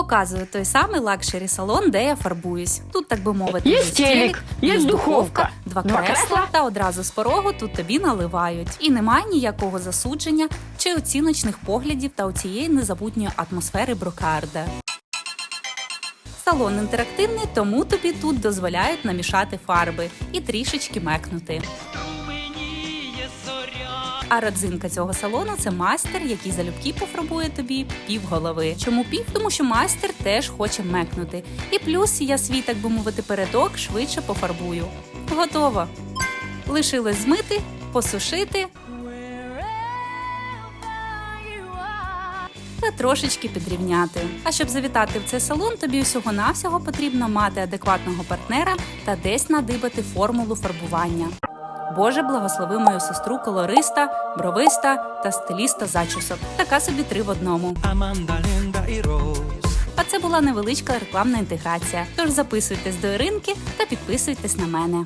Показую той самий лакшері салон, де я фарбуюсь. Тут, так би мовити, Є телек, є духовка, два два кресла, кресла. та одразу з порогу тут тобі наливають. І немає ніякого засудження чи оціночних поглядів та оцієї незабутньої атмосфери брокарда. Салон інтерактивний, тому тобі тут дозволяють намішати фарби і трішечки мекнути. А родзинка цього салону це майстер, який залюбки пофарбує тобі пів голови. Чому пів? Тому що майстер теж хоче мекнути. І плюс я свій, так би мовити, передок швидше пофарбую. Готово. Лишилось змити, посушити та трошечки підрівняти. А щоб завітати в цей салон, тобі усього навсього потрібно мати адекватного партнера та десь надибати формулу фарбування. Боже, благослови мою сестру колориста, бровиста та стиліста зачісок. Така собі три в одному. А це була невеличка рекламна інтеграція. Тож записуйтесь до Іринки та підписуйтесь на мене.